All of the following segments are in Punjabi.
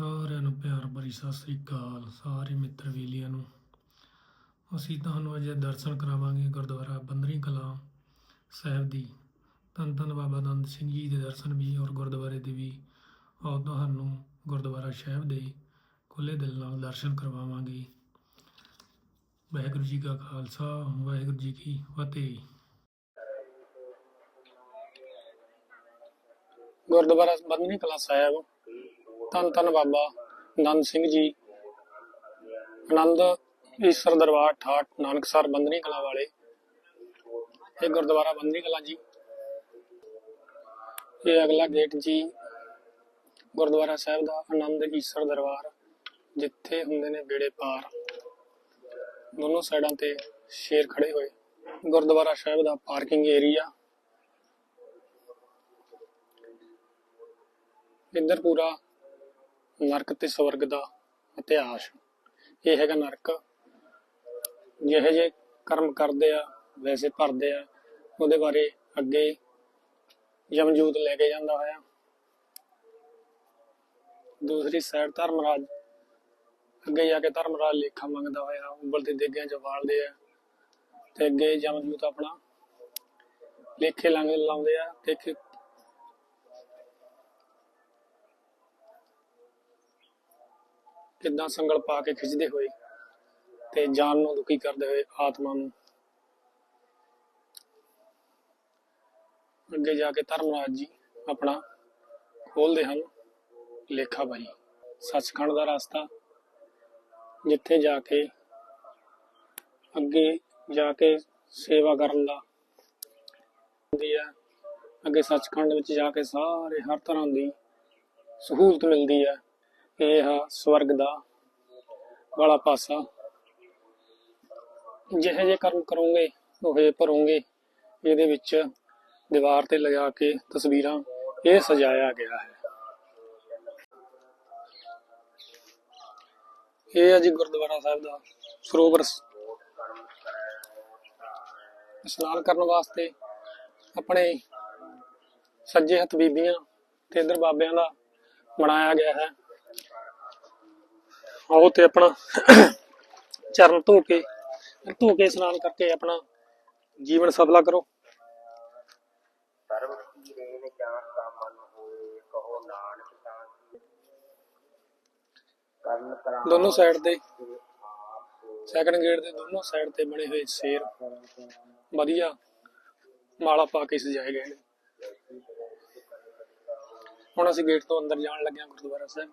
ਸਾਰਿਆਂ ਨੂੰ ਪਿਆਰ ਭਰੀ ਸਤਿ ਸ੍ਰੀ ਅਕਾਲ, ਸਾਰੇ ਮਿੱਤਰ ਵੀਲੀਆਂ ਨੂੰ। ਅਸੀਂ ਤੁਹਾਨੂੰ ਅੱਜ ਦਰਸ਼ਨ ਕਰਾਵਾਂਗੇ ਗੁਰਦੁਆਰਾ ਬੰਦਰੀ ਕਲਾਂ ਸਾਹਿਬ ਦੀ। ਧੰਨ ਧੰਨ ਬਾਬਾ ਨੰਦ ਸਿੰਘ ਜੀ ਦੇ ਦਰਸ਼ਨ ਵੀ ਔਰ ਗੁਰਦੁਆਰੇ ਦੇ ਵੀ। ਔਰ ਤੁਹਾਨੂੰ ਗੁਰਦੁਆਰਾ ਸਾਹਿਬ ਦੇ ਖੁੱਲੇ ਦਿਲ ਨਾਲ ਦਰਸ਼ਨ ਕਰਵਾਵਾਂਗੇ। ਵਾਹਿਗੁਰੂ ਜੀ ਕਾ ਖਾਲਸਾ, ਵਾਹਿਗੁਰੂ ਜੀ ਕੀ ਫਤਿਹ। ਗੁਰਦੁਆਰਾ ਬੰਦਨੀ ਕਲਾ ਸਾਹਿਬ ਧੰਨ ਧੰਨ ਬਾਬਾ ਨੰਦ ਸਿੰਘ ਜੀ। ਆਨੰਦ ਈਸਰ ਦਰਬਾਰ ਠਾਠ ਨਾਨਕਸਰ ਬੰਦਨੀ ਕਲਾ ਵਾਲੇ। ਇਹ ਗੁਰਦੁਆਰਾ ਬੰਦਨੀ ਕਲਾ ਜੀ। ਇਹ ਅਗਲਾ ਗੇਟ ਜੀ ਗੁਰਦੁਆਰਾ ਸਾਹਿਬ ਦਾ ਆਨੰਦ ਈਸਰ ਦਰਬਾਰ, ਜਿੱਥੇ ਹੁੰਦੇ ਨੇ ਬੇੜੇ ਪਾਰ। ਦੋਨੋਂ ਸਾਈਡਾਂ ਤੇ ਸ਼ੇਰ ਖੜੇ ਹੋਏ। ਗੁਰਦੁਆਰਾ ਸਾਹਿਬ ਦਾ ਪਾਰਕਿੰਗ ਏਰੀਆ ਇੱਧਰ ਪੂਰਾ ਨਰਕ ਤੇ ਸਵਰਗ ਦਾ ਇਤਿਹਾਸ। ਇਹ ਹੈਗਾ ਨਰਕ। ਜਿਹੇ ਜੇ ਕਰਮ ਕਰਦੇ ਆ, ਵੈਸੇ ਭਰਦੇ ਆ, ਉਹਦੇ ਬਾਰੇ ਅੱਗੇ ਯਮਜੂਤ ਲੈ ਕੇ ਜਾਂਦਾ ਹੋਇਆ। ਦੂਸਰੀ ਸਾਈਡ ਧਰਮਰਾਜ। ਅੱਗੇ ਜਾ ਕੇ ਧਰਮਰਾਜ ਲੇਖਾ ਮੰਗਦਾ ਹੋਇਆ, ਉਂਗਲ ਤੇ ਦੇਗਿਆਂ ਚ ਵਾਲਦੇ ਆ ਤੇ ਅੱਗੇ ਜਮਜੂਤ ਆਪਣਾ ਲੇਖੇ ਲੰਗ ਲਾਉਂਦੇ ਆ ਤੇ ਕਿੱਦਾਂ ਸੰਗਲ ਪਾ ਕੇ ਖਿੱਚਦੇ ਹੋਏ ਤੇ ਜਾਨ ਨੂੰ ਦੁਖੀ ਕਰਦੇ ਹੋਏ ਆਤਮਾ ਨੂੰ ਅੱਗੇ ਜਾ ਕੇ ਧਰਮਰਾਜ ਜੀ ਆਪਣਾ ਖੋਲਦੇ ਹਨ ਲੇਖਾ ਭਾਈ ਸੱਚਖੰਡ ਦਾ ਰਸਤਾ ਜਿੱਥੇ ਜਾ ਕੇ ਅੱਗੇ ਜਾ ਕੇ ਸੇਵਾ ਕਰਨ ਦਾ ਹੁੰਦੀ ਹੈ ਅੱਗੇ ਸੱਚਖੰਡ ਵਿੱਚ ਜਾ ਕੇ ਸਾਰੇ ਹਰ ਤਰ੍ਹਾਂ ਦੀ ਸਹੂਲਤ ਮਿਲਦੀ ਹੈ ਇਹ ਆ ਸਵਰਗ ਦਾ ਵਾਲਾ ਪਾਸਾ। ਜਿਹੇ ਜੇ ਕਰਮ ਕਰੋਗੇ, ਉਹੇ ਭਰੋਗੇ, ਇਹਦੇ ਵਿੱਚ ਦੀਵਾਰ ਤੇ ਲਗਾ ਕੇ ਤਸਵੀਰਾਂ ਇਹ ਸਜਾਇਆ ਗਿਆ ਹੈ। ਇਹ ਹੈ ਜੀ ਗੁਰਦੁਆਰਾ ਸਾਹਿਬ ਦਾ ਸਰੋਵਰ। ਇਸ਼ਨਾਨ ਕਰਨ ਵਾਸਤੇ ਆਪਣੇ ਸੱਜੇ ਹੱਥ ਬੀਬੀਆਂ ਤੇ ਇਧਰ ਬਾਬਿਆਂ ਦਾ ਬਣਾਇਆ ਗਿਆ ਹੈ। ਆਓ ਤੇ ਆਪਣਾ ਚਰਨ ਧੋ ਕੇ ਧੋ ਕੇ ਇਸ਼ਨਾਨ ਕਰਕੇ ਆਪਣਾ ਜੀਵਨ ਸਫਲਾ ਕਰੋ। ਸਰਬ ਕੀ ਰੇਨ ਜਾਂ ਕਾਮਨ ਹੋਏ ਕਹੋ ਨਾਨਕ ਤਾਂ ਕਰਨ ਕਰਾਂ ਦੋਨੋਂ ਸਾਈਡ ਤੇ ਸੈਕੰਡ ਗੇਟ ਦੇ ਦੋਨੋਂ ਸਾਈਡ ਤੇ ਬਣੇ ਹੋਏ ਸ਼ੇਰ। ਵਧੀਆ ਮਾਲਾ ਪਾ ਕੇ ਸਜਾਏ ਗਏ ਨੇ। ਹੁਣ ਅਸੀਂ ਗੇਟ ਤੋਂ ਅੰਦਰ ਜਾਣ ਲੱਗੇ ਹਾਂ ਗੁਰਦੁਆਰਾ ਸਾਹਿਬ।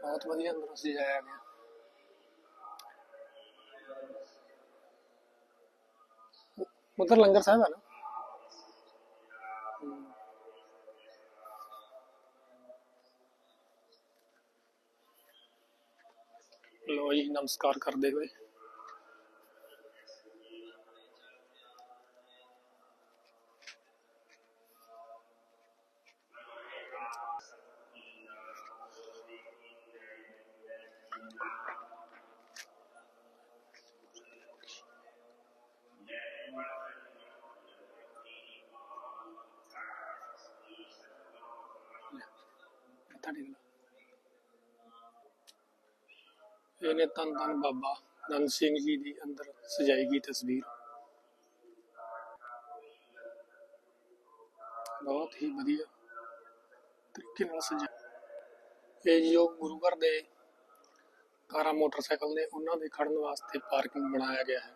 ਬਹੁਤ ਵਧੀਆ ਅੰਦਰ ਸਜਾਇਆ ਗਿਆ। ਉਧਰ ਲੰਗਰ ਸਾਹਿਬ ਹੈ ਨਾ? ਲੋ ਜੀ, ਨਮਸਕਾਰ ਕਰਦੇ ਹੋਏ। ਮੱਥਾ ਟੇਕ ਇਹਨੇ ਤਨ ਤਨ ਬਾਬਾ ਨੰਦ ਸਿੰਘ ਜੀ ਦੀ ਅੰਦਰ ਸਜਾਈ ਗਈ ਤਸਵੀਰ। ਬਹੁਤ ਹੀ ਵਧੀਆ ਤਰੀਕੇ ਨਾਲ ਸਜਾ ਇਹ ਜੋ ਗੁਰੂ ਘਰ ਦੇ ਕਾਰਾਂ ਮੋਟਰਸਾਈਕਲ ਨੇ ਉਹਨਾਂ ਦੇ ਖੜਨ ਵਾਸਤੇ ਪਾਰਕਿੰਗ ਬਣਾਇਆ ਗਿਆ ਹੈ।